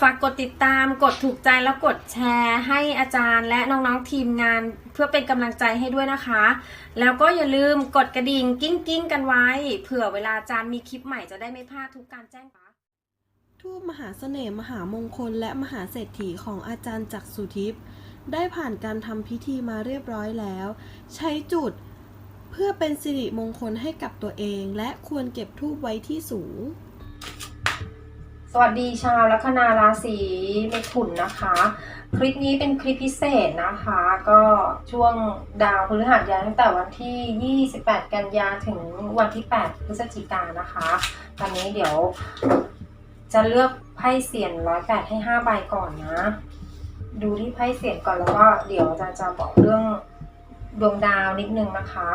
ฝากกดติดตามกดถูกใจแล้วกดแชร์ให้อาจารย์ และน้องๆทีมงานเพื่อเป็นกำลังใจให้ด้วยนะคะ แล้วก็อย่าลืมกดกระดิ่งกิ้งกิ้งๆกันไว้ เผื่อเวลาอาจารย์มีคลิปใหม่จะได้ไม่พลาดทุกการแจ้งปังทูปมหาเสน่ห์มหามงคลและมหาเศรษฐีของอาจารย์จักรสุทิพย์ได้ผ่านการทำพิธีมาเรียบร้อยแล้ว ใช้จุดเพื่อเป็นสิริมงคลให้กับตัวเอง และควรเก็บทูปไว้ที่สูง สวัสดีชาวลัคนาราศีเมถุนนะคะ คลิปนี้เป็นคลิปพิเศษนะคะ ก็ช่วงดาวพฤหัสย้ายตั้งแต่วันที่ 28 กันยาถึงวันที่ 8 พฤศจิกานนะคะ ตอนนี้เดี๋ยวจะเลือกไพ่เสียนร้อยแปดให้5ใบก่อนนะ ดูที่ไพ่เสียนก่อนแล้วก็เดี๋ยวจะจะบอกเรื่องดวงดาวนิดนึงนะคะ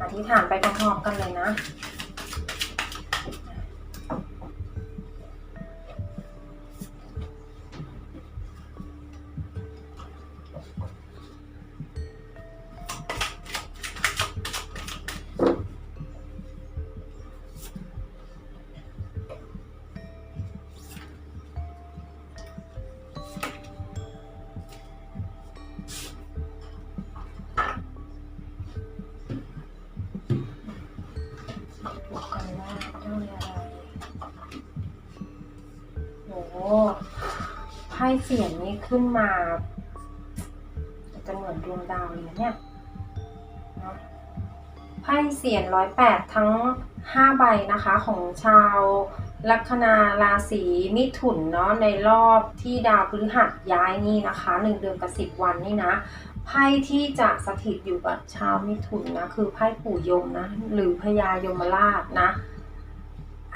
อธิษฐานไปพร้อมๆกันเลยนะ ไพ่เสียงนี้ขึ้นมาจะเหมือนดวงดาวเลยเนี่ยนะไพ่เสียนร้อยแปดทั้งห้าใบนะคะของชาวลัคนาราศีมิถุนเนาะในรอบที่ดาวพฤหัสย้ายนี่นะคะหนึ่งเดือนกับสิบวันนี่นะไพ่ที่จะสถิตอยู่กับชาวมิถุนนะคือไพ่ปู่ยมนะหรือพญายมราชนะ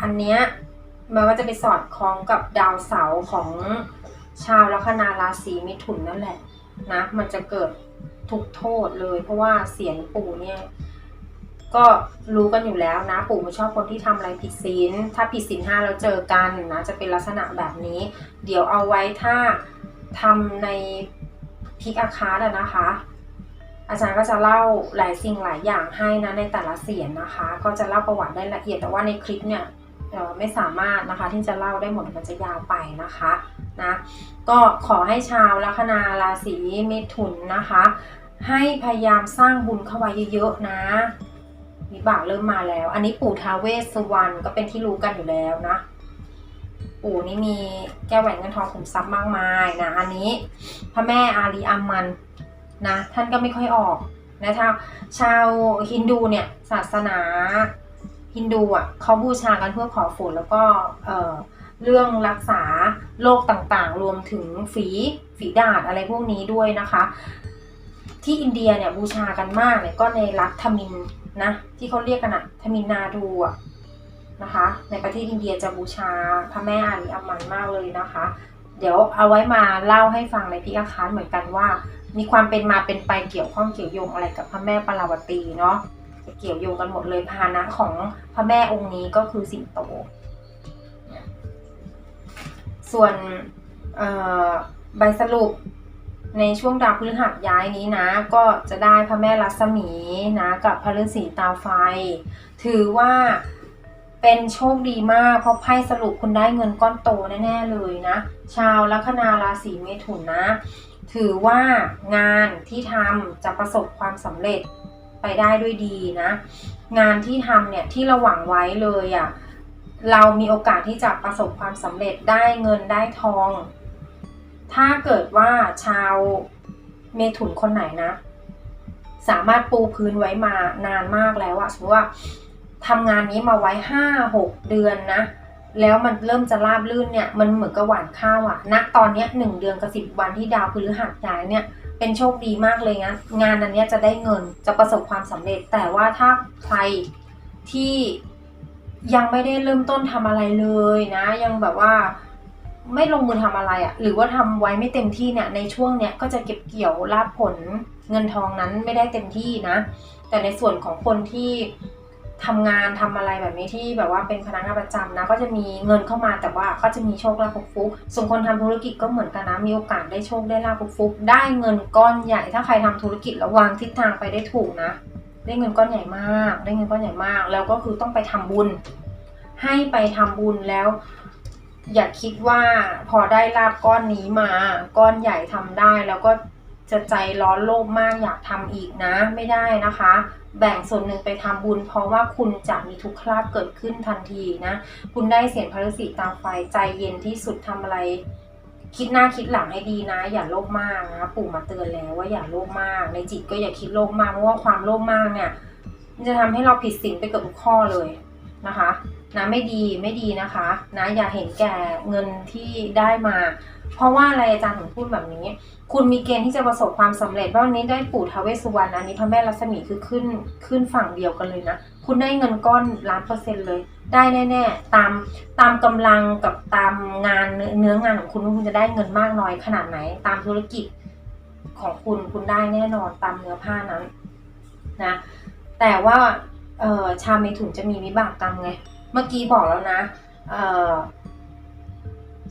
อันเนี้ยมันก็จะไปสอดคล้องกับดาวเสาร์ของ ชาวลัคนาราศีมิถุนนั่นแหละนะมันจะเกิดทุกโทษเลย เพราะว่าเสียงปู่เนี่ยก็รู้กันอยู่แล้วนะ ปู่ไม่ชอบคนที่ทำอะไรผิดศีลถ้าผิดศีลห้าแล้วเจอกันนะจะเป็นลักษณะแบบนี้ เดี๋ยวเอาไว้ถ้าทำในพิกอาคาร์ดนะคะ อาจารย์ก็จะเล่าหลายสิ่งหลายอย่างให้นะในแต่ละเสียงนะคะ ก็จะเล่าประวัติได้ละเอียดแต่ว่าในคลิปเนี่ย เอ่อไม่สามารถนะคะที่จะเล่าได้หมดมันจะยาวไปนะคะนะก็ขอให้ชาวลัคนาราศีเมถุนนะคะ ให้พยายามสร้างบุญเข้าไว้เยอะๆนะวิบากเริ่มมาแล้ว อันนี้ปู่ท้าเวสสวรรณก็เป็นที่รู้กันอยู่แล้วนะ ปู่นี่มีแก้วแหวนเงินทองขุมทรัพย์มากมายนะ อันนี้พระแม่อารีอัมมันนะท่านก็ไม่ค่อยออกนะถ้าชาวฮินดูเนี่ยศาสนา ฮินดูอะเขาบูชากันเพื่อขอฝนแล้วก็เอ่อเรื่องรักษาโรคต่างๆ รวมถึงฝีฝีดาษอะไรพวกนี้ด้วยนะคะ ที่อินเดียเนี่ยบูชากันมากเนี่ยก็ในรัฐทมินนะที่เขาเรียกกันอะทมินนาดูอะนะคะ ในประเทศอินเดียจะบูชาพระแม่อารีอัมันมากเลยนะคะ เดี๋ยวเอาไว้มาเล่าให้ฟังในพิกาคารเหมือนกันว่า มีความเป็นมาเป็นไปเกี่ยวข้องเกี่ยวโยงอะไรกับพระแม่ปาราวตีเนาะ เกี่ยวโยงกันหมดเลยพานะของพระแม่องค์นี้ก็คือสิงโต ส่วนใบสรุปในช่วงดาวพฤหัสย้ายนี้นะ ก็จะได้พระแม่รัศมีนะกับพระฤาษีตาไฟ ถือว่าเป็นโชคดีมากเพราะไพ่สรุปคุณได้เงินก้อนโตแน่ๆเลยนะ ชาวลัคนาราศีเมถุนนะ ถือว่างานที่ทำจะประสบความสำเร็จ ไปได้ด้วยดีนะ งานที่ทำเนี่ยที่เราหวังไว้เลยอะ่ะเรามีโอกาสที่จะประสบความสำเร็จได้เงินได้ทอง ถ้าเกิดว่าชาวเมถุนคนไหนนะ สามารถปูพื้นไว้มานานมากแล้วอะสมมติว่าทำงานนี้มาไว้ห้าหกเดือนนะ แล้วมันเริ่มจะราบลื่นเนี่ย มันเหมือนกับหวานข้าวอะณตอนนี้หนึ่งเดือนกับสิบวันที่ดาวพฤหัสย้ายเนี่ย เป็นโชคดีมากเลยนะงานอันเนี้ยจะได้เงินจะประสบความสำเร็จ แต่ว่าถ้าใครที่ยังไม่ได้เริ่มต้นทำอะไรเลยนะ ยังแบบว่าไม่ลงมือทำอะไรอะ่ะ หรือว่าทำไว้ไม่เต็มที่เนี่ยในช่วงเนี้ยก็จะเก็บเกี่ยวลาบผลเงินทองนั้นไม่ได้เต็มที่นะ แต่ในส่วนของคนที่ ทำงานทำอะไรแบบนี้ที่แบบว่าเป็นพนักงานประจำนะ ก็จะมีเงินเข้ามาแต่ว่าก็จะมีโชคลาภฟุกส่วนคนทำธุรกิจก็เหมือนกันนะมีโอกาสได้โชคได้ลาภฟุกได้เงินก้อนใหญ่ ถ้าใครทำธุรกิจแล้ววางทิศทางไปได้ถูกนะ ได้เงินก้อนใหญ่มาก ได้เงินก้อนใหญ่มาก แล้วก็คือต้องไปทำบุญ ให้ไปทำบุญแล้ว อย่าคิดว่าพอได้ลาบก้อนนี้มา ก้อนใหญ่ทำได้แล้วก็ จะใจร้อนโลภมากอยากทำอีกนะไม่ได้นะคะ แบ่งส่วนหนึ่งไปทำบุญ เพราะว่าคุณจะมีทุกขลาบเกิดขึ้นทันทีนะ คุณได้เสียงพระฤาษีตามไฟใจเย็นที่สุดทำอะไร คิดหน้าคิดหลังให้ดีนะ อย่าโลภมากนะปู่มาเตือนแล้วว่าอย่าโลภมาก ในจิตก็อย่าคิดโลภมากเพราะว่าความโลภมากเนี่ยมันจะทำให้เราผิดศีลไปเกับทุกข้อเลยนะคะนะไม่ดีไม่ดีนะคะ นะอย่าเห็นแก่เงินที่ได้มา เพราะว่าอะไรอาจารย์ถึงพูดแบบนี้ คุณมีเกณฑ์ที่จะประสบความสำเร็จเพราะวันนี้ได้ปู่ทาเวสุวรรณอันนี้พระแม่รัศมีคือขึ้นขึ้นฝั่งเดียวกันเลยนะ คุณได้เงินก้อนล้านเปอร์เซ็นต์เลย ได้แน่ๆ ตามตามกำลังกับตามงานเนื้องานของคุณว่าคุณจะได้เงินมากน้อยขนาดไหน ตามธุรกิจของคุณคุณได้แน่นอนตามเนื้อผ้านั้นนะแต่ว่าชาวเมถุนจะมีวิบากกรรมไง เมื่อกี้บอกแล้วนะ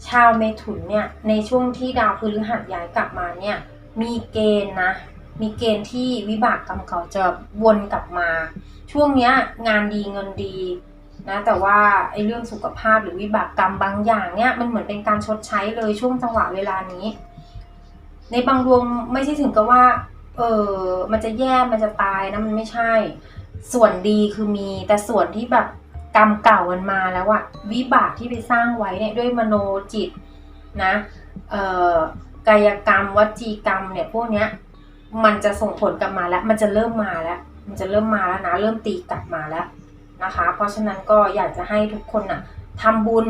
ชาวเมถุนเนี่ยในช่วงที่ดาวพฤหัสย้ายกลับมาเนี่ยมีเกณฑ์นะ มีเกณฑ์ที่วิบากกรรมเขาจะวนกลับมา ช่วงเนี้ยงานดีเงินดีนะแต่ว่าไอ้เรื่องสุขภาพหรือวิบากกรรมบางอย่างเนี่ยมันเหมือนเป็นการชดใช้เลยช่วงจังหวะเวลานี้ ในบางดวงไม่ใช่ถึงกับว่าเออมันจะแย่มันจะตายนะมันไม่ใช่ ส่วนดีคือมีแต่ส่วนที่แบบ กรรมเก่ามันมาแล้วอะวิบากที่ไปสร้างไว้เนี่ยด้วยมโนจิตนะเอ่อกายกรรมวจีกรรมเนี่ยพวกเนี้ยมันจะส่งผลกลับมาแล้ว มันจะเริ่มมาแล้ว มันจะเริ่มมาแล้วนะ เริ่มตีกลับมาแล้วนะคะ เพราะฉะนั้นก็อยากจะให้ทุกคนน่ะทำบุญ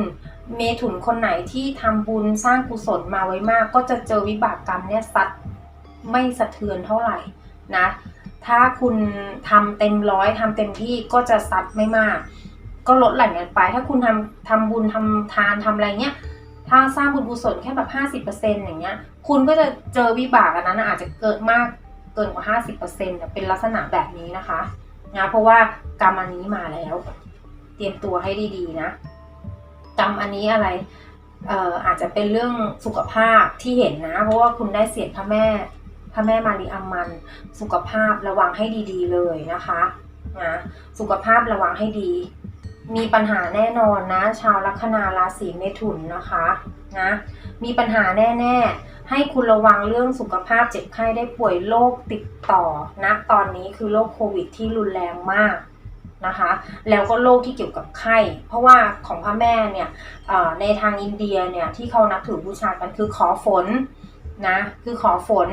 เมถุนคนไหนที่ทำบุญสร้างกุศลมาไว้มาก ก็จะเจอวิบากกรรมเนี่ยซัดไม่สะเทือนเท่าไหร่นะ ถ้าคุณทำเต็มร้อยทำเต็มที่ก็จะซัดไม่มาก ก็ลดหลั่นกันไป ถ้าคุณทำทำบุญทำทานทำอะไรเงี้ย ถ้าสร้างบุญกุศลแค่แบบห้าสิบเปอร์เซ็นต์อย่างเงี้ย คุณก็จะเจอวิบากอันนั้นอาจจะเกิดมากเกินกว่าห้าสิบเปอร์เซ็นต์เป็นลักษณะแบบนี้นะคะนะเพราะว่ากรรมอันนี้มาแล้ว เตรียมตัวให้ดีๆนะกรรมอันนี้อะไรเอ่ออาจจะเป็นเรื่องสุขภาพที่เห็นนะ เพราะว่าคุณได้เสียงพระแม่พระแม่มารีอัมมัน สุขภาพระวังให้ดีๆเลยนะคะนะสุขภาพระวังให้ดี มีปัญหาแน่นอนนะ ชาวลัคนาราศีเมถุนนะคะนะมีปัญหาแน่ๆ ให้คุณระวังเรื่องสุขภาพเจ็บไข้ได้ป่วยโรคติดต่อนะตอนนี้คือโรคโควิดที่รุนแรงมากนะคะ แล้วก็โรคที่เกี่ยวกับไข้ เพราะว่าของพระแม่เนี่ยในทางอินเดียเนี่ยที่เขานับถือบูชากันคือขอฝนนะคือขอฝน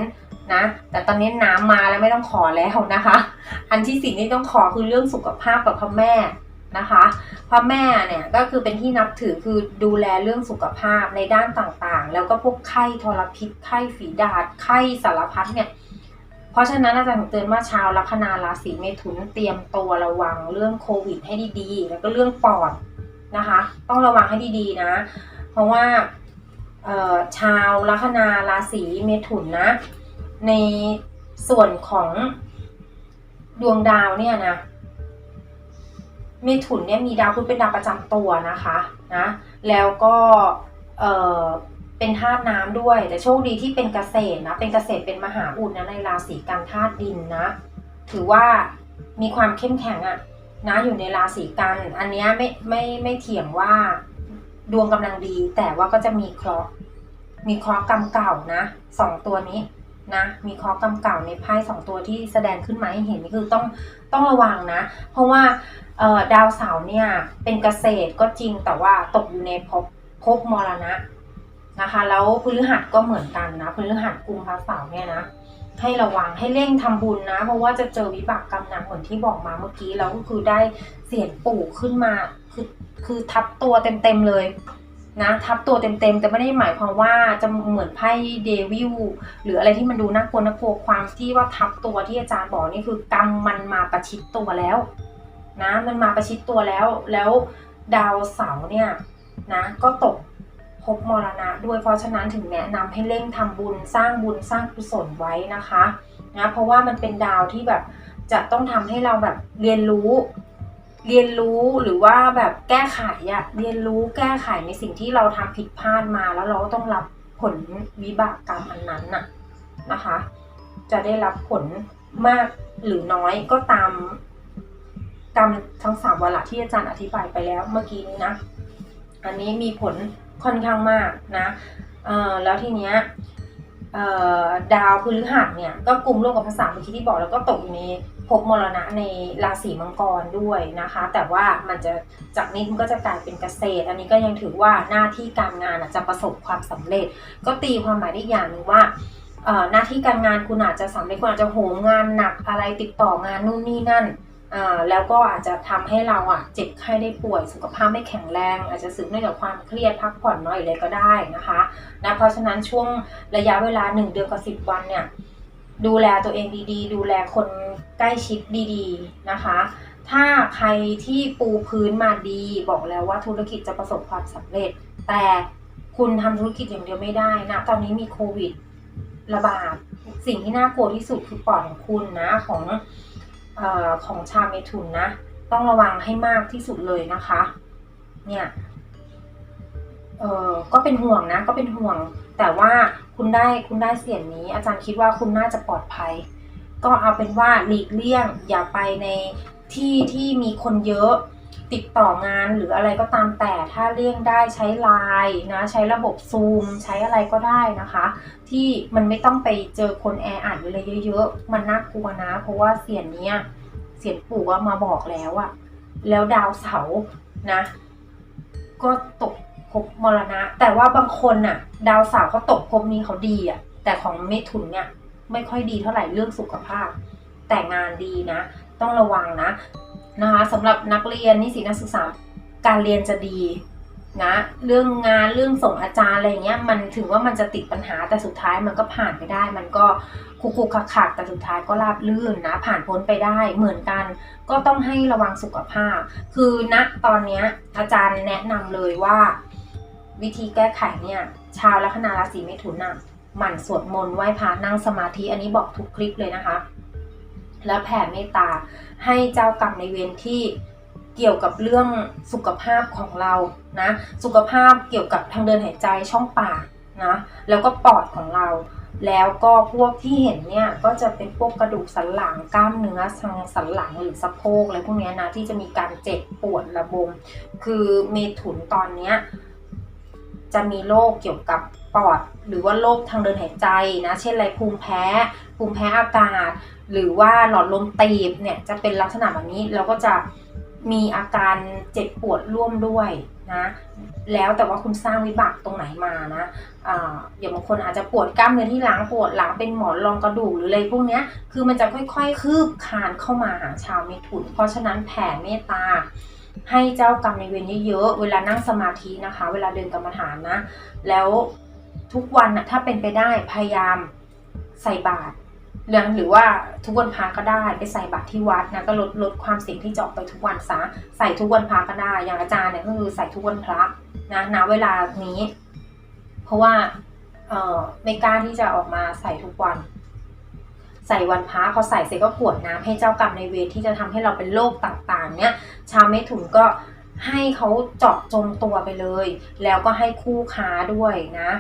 นะแต่ตอนนี้น้ำมาแล้วไม่ต้องขอแล้วนะคะ อันที่สิ่งที่ต้องขอคือเรื่องสุขภาพกับพระแม่ นะคะพระแม่เนี่ยก็คือเป็นที่นับถือคือดูแลเรื่องสุขภาพในด้านต่างๆ แล้วก็พวกไข้ทรพิษไข้ฝีดาษไข้สารพัดเนี่ยเพราะฉะนั้นอาจารย์เตือนว่าชาวลัคนาราศีเมถุนเตรียมตัวระวังเรื่องโควิดให้ดีๆ แล้วก็เรื่องปอดนะคะ ต้องระวังให้ดีๆนะ เพราะว่าชาวลัคนาราศีเมถุนนะ ในส่วนของดวงดาวเนี่ยนะ เมถุนเนี่ยมีดาวพุธเป็นดาวประจำตัวนะคะนะแล้วก็เออเป็นธาตุน้ำด้วย แต่โชคดีที่เป็นเกษตรนะเป็นเกษตรเป็นมหาอุดนะในราศีกันธาตุดินนะถือว่ามีความเข้มแข็งอะนะอยู่ในราศีกัน อันเนี้ยไม่ไม่ไม่เถียงว่าดวงกำลังดี แต่ว่าก็จะมีเคราะห์มีเคราะห์กรรมเก่านะสองตัวนี้ นะมีคระห์กรรมเก่าในไพ่สองตัวที่แสดงขึ้นมาให้เห็นนี่คือต้องต้องระวังนะ เพราะว่าดาวเสาร์เนี่ยเป็นเกษตรก็จริงแต่ว่าตกอยู่ในภพภพมรณะนะคะ แล้วพฤหัสก็เหมือนกันนะพฤหัสกุมภาเสาร์เนี่ยนะให้ระวังให้เร่งทำบุญนะ เพราะว่าจะเจอวิบากกรรมหนักเหมือนที่บอกมาเมื่อกี้แล้วก็คือได้เสียงปู่ขึ้นมาคือคือทับตัวเต็มๆเลย นะทับตัวเต็มๆ แต่ไม่ได้หมายความว่าจะเหมือนไพ่เดวิลหรืออะไรที่มันดูน่ากลัวน่ากลัวความที่ว่าทับตัวที่อาจารย์บอกนี่คือกรรมมันมาประชิดตัวแล้วนะมันมาประชิดตัวแล้วแล้วดาวเสาร์เนี่ยนะก็ตกภพมรณะด้วยเพราะฉะนั้นถึงแนะนำให้เร่งทำบุญสร้างบุญสร้างกุศลไว้นะคะนะเพราะว่ามันเป็นดาวที่แบบจะต้องทำให้เราแบบเรียนรู้ เรียนรู้หรือว่าแบบแก้ไขอะเรียนรู้แก้ไขในสิ่งที่เราทำผิดพลาดมาแล้วเราก็ต้องรับผลวิบากกรรมอันนั้นน่ะนะคะ จะได้รับผลมากหรือน้อยก็ตามกรรมทั้งสามวาระที่อาจารย์อธิบายไปแล้วเมื่อกี้นี้นะ อันนี้มีผลค่อนข้างมากนะเออแล้วทีเนี้ยดาวพฤหัสเนี่ยก็กลุ่มร่วมกับภาษาเมื่อกี้ที่บอกแล้วก็ตกอยู่ใน ภพมรณะในราศีมังกรด้วยนะคะ แต่ว่ามันจะจากนี้มันก็จะกลายเป็นเกษตร อันนี้ก็ยังถือว่าหน้าที่การงานจะประสบความสำเร็จ ก็ตีความหมายได้อีกอย่างหนึ่งว่าหน้าที่การงานคุณอาจจะสำเร็จคุณอาจจะโหมงานหนักอะไรติดต่องานนู่นนี่นั่นแล้วก็อาจจะทำให้เราอะเจ็บไข้ได้ป่วยสุขภาพไม่แข็งแรง อาจจะสืบเนื่องจากความเครียดพักผ่อนน้อยอะไรก็ได้นะคะนะเพราะฉะนั้นช่วงระยะเวลา 1 เดือนกับ10 วันเนี่ย ดูแลตัวเองดีๆ ดูแลคนใกล้ชิดดีๆนะคะ ถ้าใครที่ปูพื้นมาดีบอกแล้วว่าธุรกิจจะประสบความสำเร็จ แต่คุณทำธุรกิจอย่างเดียวไม่ได้นะตอนนี้มีโควิดระบาดสิ่งที่น่ากลัวที่สุดคือปอดของคุณนะของออของชาเมถุนนะ ต้องระวังให้มากที่สุดเลยนะคะ เนี่ยเออก็เป็นห่วงนะ ก็เป็นห่วง แต่ว่า คุณได้คุณได้เสียงนี้ อาจารย์คิดว่าคุณน่าจะปลอดภัย ก็เอาเป็นว่าหลีกเลี่ยง อย่าไปในที่ที่มีคนเยอะติดต่องานหรืออะไรก็ตามแต่ถ้าเลี่ยงได้ใช้ไลน์นะใช้ระบบซูมใช้อะไรก็ได้นะคะ ที่มันไม่ต้องไปเจอคนแออัดอะไรเยอะๆ มันน่ากลัวนะ เพราะว่าเสียงเนี้ยเสียงปู่ก็มาบอกแล้วอะแล้วดาวเสานะ ก็ตก ภพมรณะ แต่ว่าบางคนน่ะ ดาวเสาร์เขาตกภพนี้เขาดีอะ แต่ของเมถุนเนี่ยไม่ค่อยดีเท่าไหร่เรื่องสุขภาพ แต่งานดีนะ ต้องระวังนะนะคะสำหรับนักเรียนนิสิตนักศึกษาการเรียนจะดีนะเรื่องงานเรื่องส่งอาจารย์อะไรเงี้ยมันถึงว่ามันจะติดปัญหาแต่สุดท้ายมันก็ผ่านไปได้ มันก็คุกคุกคักคักแต่สุดท้ายก็ราบลื่นนะผ่านพ้นไปได้เหมือนกัน ก็ต้องให้ระวังสุขภาพ คือณตอนนี้อาจารย์แนะนำเลยว่า วิธีแก้ไขเนี่ย ชาวลัคนาราศีเมถุนน่ะหมั่นสวดมนต์ไหว้พระนั่งสมาธิอันนี้บอกทุกคลิปเลยนะคะ แล้วแผ่เมตตาให้เจ้ากรรมในเวรที่เกี่ยวกับเรื่องสุขภาพของเรานะสุขภาพเกี่ยวกับทางเดินหายใจช่องปากนะแล้วก็ปอดของเรา แล้วก็พวกที่เห็นเนี่ยก็จะเป็นพวกกระดูกสันหลังกล้ามเนื้อทางสันหลังหรือสะโพกอะไรพวกนี้นะที่จะมีการเจ็บปวดระบมคือเมถุนตอนเนี้ย จะมีโรคเกี่ยวกับปอด หรือว่าโรคทางเดินหายใจนะเช่นอะไรภูมิแพ้ ภูมิแพ้อากาศ หรือว่าหลอดลมตีบเนี่ยจะเป็นลักษณะแบบนี้แล้วก็จะมีอาการเจ็บปวดร่วมด้วยนะแล้วแต่ว่าคุณสร้างวิบากตรงไหนมานะอ่าอย่างบางคนอาจจะปวดกล้ามเนื้อที่หลังปวดหลังเป็นหมอนรองกระดูกหรืออะไรพวกเนี้ยคือมันจะค่อยๆคืบคานเข้ามาหาชาวเมถุน เพราะฉะนั้นแผ่เมตตา ให้เจ้ากรรมในเวรเยอะๆ เวลานั่งสมาธินะคะ เวลาเดินกรรมฐานนะ แล้วทุกวันนะถ้าเป็นไปได้พยายามใส่บาตรเรื่องหรือว่าทุกวันพระก็ได้ไปใส่บาตรที่วัดนะก็ลดลดความเสี่ยงที่จะออกไปทุกวันซะใส่ทุกวันพระก็ได้ อย่างอาจารย์เนี่ยก็คือใส่ทุกวันพระนะณเวลานี้ เพราะว่าเออไม่กล้าที่จะออกมาใส่ทุกวัน ใส่วันพระพอใส่เสร็จก็กวดน้ำให้เจ้ากรรมในเวรที่จะทำให้เราเป็นโรคต่างๆ เนี่ย ชาวเมถุนก็ให้เขาเจาะจงตัวไปเลย แล้วก็ให้คู่ค้าด้วยนะ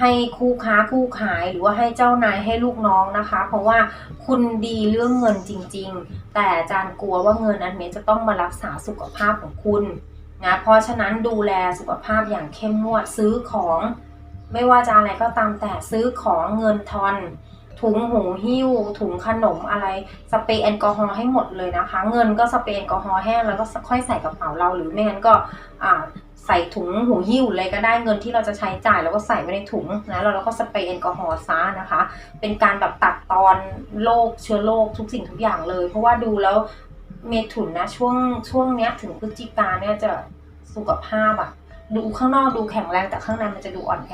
ให้คู่ค้าคู่ขายหรือว่าให้เจ้านายให้ลูกน้องนะคะ เพราะว่าคุณดีเรื่องเงินจริง ๆ แต่อาจารย์กลัวว่าเงินนั้นเมจะต้องมารักษาสุขภาพของคุณนะเพราะฉะนั้นดูแลสุขภาพอย่างเข้มงวดซื้อของ ไม่ว่าจะอะไรก็ตามแต่ซื้อของเงินทอน ถุงหูหิ้ว ถุงขนมอะไร สเปรย์แอลกอฮอล์ให้หมดเลยนะคะ เงินก็สเปรย์แอลกอฮอล์แห้งแล้วก็ค่อยใส่กระเป๋าเราหรือไม่งั้นก็อ่าใส่ถุงหูหิ้วเลยก็ได้เงินที่เราจะใช้จ่ายแล้วก็ใส่ไว้ในถุงนะแล้วเราก็สเปรย์แอลกอฮอล์ซะนะคะ เป็นการแบบตัดตอนโรคเชื้อโรคทุกสิ่งทุกอย่างเลย เพราะว่าดูแล้วเมถุนนะช่วงช่วงเนี้ยถึงพฤศจิกาเนี่ยจะสุขภาพอะดูข้างนอกดูแข็งแรงแต่ข้างในมันจะดูอ่อนแอ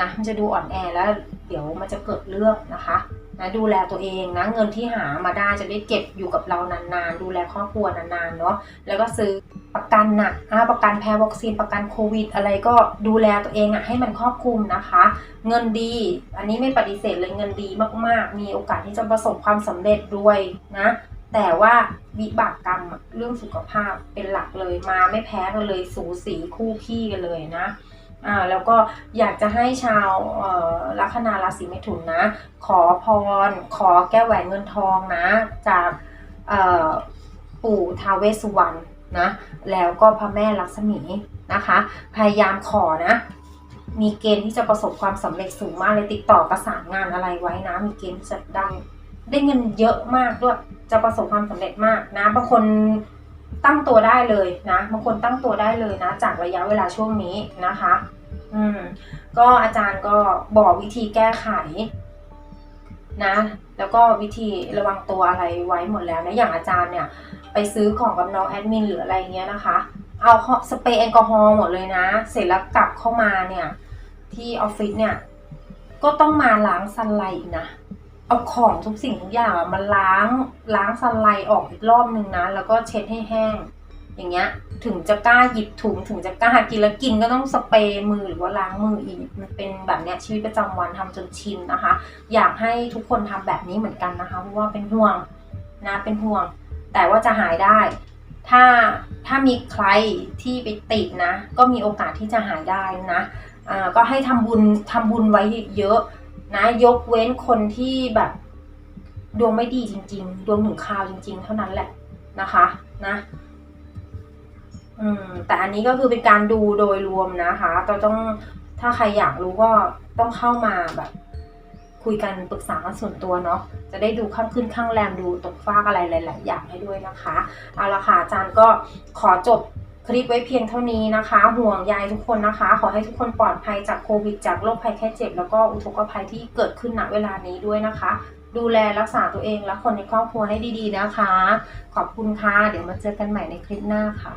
นะมันจะดูอ่อนแอแล้วเดี๋ยวมันจะเกิดเรื่องนะคะนะดูแลตัวเองนะเงินที่หามาได้จะได้เก็บอยู่กับเรานานๆ ดูแลครอบครัวนานๆเนาะแล้วก็ซื้อประกันน่ะอ่าประกันแพ้วัคซีนประกันโควิด อะไรก็ดูแลตัวเองอะให้มันครอบคลุมนะคะ เงินดี อันนี้ไม่ปฏิเสธเลยเงินดีมากๆ มีโอกาสที่จะประสบความสำเร็จด้วยนะแต่ว่าวิบากกรรมเรื่องสุขภาพเป็นหลักเลยมาไม่แพ้กันเลยสูสีคู่ขี้กันเลยนะ อ่าแล้วก็อยากจะให้ชาวลัคนาราศีเมถุนนะ ขอพร ขอแก้แหวนเงินทองนะ จากปู่ท้าวเวสสุวรรณนะแล้วก็พระแม่ลักษมีนะคะ พยายามขอนะ มีเกณฑ์ที่จะประสบความสำเร็จสูงมากเลยติดต่อประสานงานอะไรไว้นะ มีเกณฑ์จะได้ได้เงินเยอะมากด้วยจะประสบความสำเร็จมากนะบางคน ตั้งตัวได้เลยนะบางคนตั้งตัวได้เลยนะ จากระยะเวลาช่วงนี้นะคะ อืมก็อาจารย์ก็บอกวิธีแก้ไขนะ แล้วก็วิธีระวังตัวอะไรไว้หมดแล้วนะอย่างอาจารย์เนี่ย ไปซื้อของกับน้องแอดมินหรืออะไรเงี้ยนะคะ เอาสเปรย์แอลกอฮอล์หมดเลยนะ เสร็จแล้วกลับเข้ามาเนี่ย ที่ออฟฟิศเนี่ย ก็ต้องมาล้างซันไลท์อีกนะ เอาของทุกสิ่งทุกอย่างอะมาล้างล้างซันไลท์ออกอีกรอบนึงนะ แล้วก็เช็ดให้แห้ง อย่างเงี้ย ถึงจะกล้าหยิบถุงถึงจะกล้ากินแล้วกินก็ต้องสเปรย์มือหรือว่าล้างมืออีกมันเป็นแบบเนี้ยชีวิตประจำวันทำจนชินนะคะ อยากให้ทุกคนทำแบบนี้เหมือนกันนะคะเพราะว่าเป็นห่วงนะเป็นห่วง แต่ว่าจะหายได้ ถ้าถ้ามีใครที่ไปติดนะ ก็มีโอกาสที่จะหายได้นะอ่าก็ให้ทำบุญทำบุญไว้เยอะ นะยกเว้นคนที่แบบดวงไม่ดีจริง ๆ ดวงถึงคราวจริง ๆ เท่านั้นแหละนะคะนะอืมแต่อันนี้ก็คือเป็นการดูโดยรวมนะคะเราต้องถ้าใครอยากรู้ก็ต้องเข้ามาแบบ คุยกันปรึกษากันส่วนตัวเนาะจะได้ดูข้างขึ้นข้างแรมดูตกฟากอะไรหลาย ๆ อย่างให้ด้วยนะคะเอาละค่ะอาจารย์ก็ขอจบ คลิปไว้เพียงเท่านี้นะคะ ห่วงใยทุกคนนะคะ ขอให้ทุกคนปลอดภัยจากโควิด จากโรคภัยแค่เจ็บ แล้วก็อุทกภัยที่เกิดขึ้นณเวลานี้ด้วยนะคะ ดูแลรักษาตัวเองและคนในครอบครัวให้ดีๆนะคะ ขอบคุณค่ะ เดี๋ยวมาเจอกันใหม่ในคลิปหน้าค่ะ